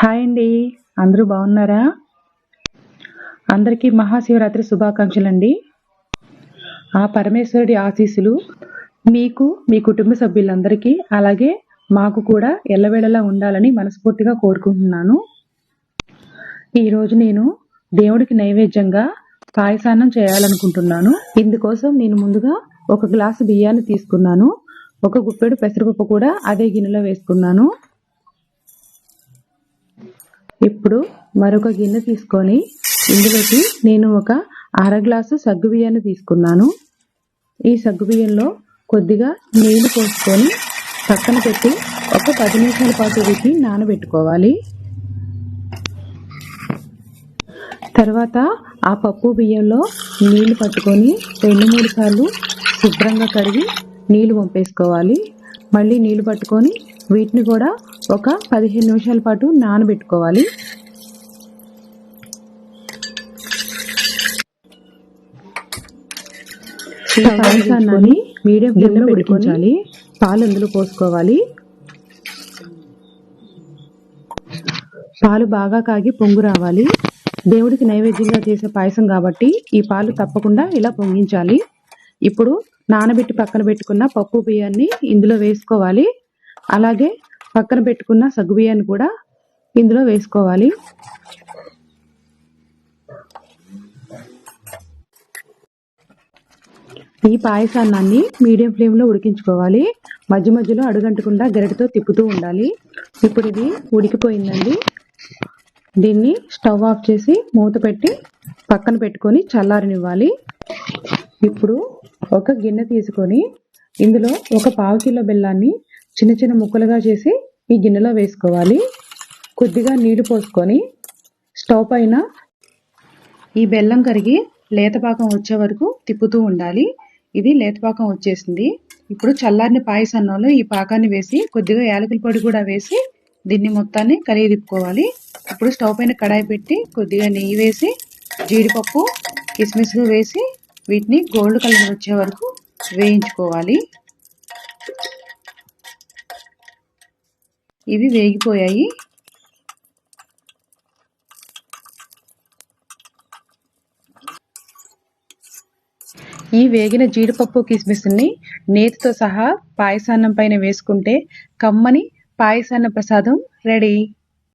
Hi అండి. అందరూ బాగున్నారా? అందరికీ మహాశివరాత్రి శుభాకాంక్షలు అండి ఆ పరమేశ్వరుడి ఆశీస్సులు మీకు మీ కుటుంబ సభ్యులందరికీ అలాగే మాకు కూడా ఎల్లవేళలా ఉండాలని మనస్ఫూర్తిగా కోరుకుంటున్నాను. ఈరోజు నేను దేవుడికి నైవేద్యంగా పాయసాన్నం చేయాలనుకుంటున్నాను. ఇందుకోసం నేను ముందుగా ఒక గ్లాసు బియ్యాన్ని తీసుకున్నాను. ఒక గుప్పెడు పెసరపప్పు కూడా అదే గిన్నెలో వేసుకున్నాను. ఇప్పుడు మరొక గిన్నె తీసుకొని ఇందులోకి నేను ఒక అర గ్లాసు సగ్గు బియ్యాన్ని తీసుకున్నాను. ఈ సగ్గు బియ్యంలో కొద్దిగా నీళ్ళు పోసుకొని పక్కన పెట్టి ఒక పది నిమిషాల పాటు వీటిని నానబెట్టుకోవాలి. తర్వాత ఆ పప్పు బియ్యంలో నీళ్ళు పట్టుకొని రెండు మూడు సార్లు శుభ్రంగా కడిగి నీళ్ళు పంపేసుకోవాలి మళ్ళీ నీళ్ళు పట్టుకొని వీటిని కూడా ఒక పదిహేను నిమిషాల పాటు నానబెట్టుకోవాలి. ఈ పాయసాన్ని మీడియం ఫ్లేమ్లో ఉడికించాలి పాలు అందులో పోసుకోవాలి. పాలు బాగా కాగి పొంగు రావాలి. దేవుడికి నైవేద్యంగా చేసే పాయసం కాబట్టి ఈ పాలు తప్పకుండా ఇలా పొంగించాలి. ఇప్పుడు నానబెట్టి పక్కన పెట్టుకున్న పప్పు బియ్యాన్ని ఇందులో వేసుకోవాలి. అలాగే పక్కన పెట్టుకున్న సగ్గు బియ్యాన్ని కూడా ఇందులో వేసుకోవాలి. ఈ పాయసాన్నాన్ని మీడియం ఫ్లేమ్లో ఉడికించుకోవాలి. మధ్య మధ్యలో అడుగంటకుండా గరిటతో తిప్పుతూ ఉండాలి. ఇప్పుడు ఇది ఉడికిపోయిందండి. దీన్ని స్టవ్ ఆఫ్ చేసి మూత పెట్టి పక్కన పెట్టుకొని చల్లారనివ్వాలి. ఇప్పుడు ఒక గిన్నె తీసుకొని ఇందులో ఒక పావు కిలో బెల్లాన్ని చిన్న చిన్న ముక్కలుగా చేసి ఈ గిన్నెలో వేసుకోవాలి. కొద్దిగా నీళ్ళు పోసుకొని స్టవ్ పైన ఈ బెల్లం కరిగి లేతపాకం వచ్చే వరకు తిప్పుతూ ఉండాలి. ఇది లేతపాకం వచ్చేసింది. ఇప్పుడు చల్లారిన పాయసన్నంలో ఈ పాకాన్ని వేసి కొద్దిగా యాలకుల పొడి కూడా వేసి దీన్ని మొత్తాన్ని కలిగి తిప్పుకోవాలి. ఇప్పుడు స్టవ్ పైన కడాయి పెట్టి కొద్దిగా నెయ్యి వేసి జీడిపప్పు కిస్మిస్లు వేసి వీటిని గోల్డ్ కలర్ వచ్చే వరకు వేయించుకోవాలి. ఇవి వేగిపోయాయి. ఈ వేగిన జీడిపప్పు కిస్మిస్ని నేతితో సహా పాయసాన్నం పైన వేసుకుంటే కమ్మని పాయసాన్న ప్రసాదం రెడీ.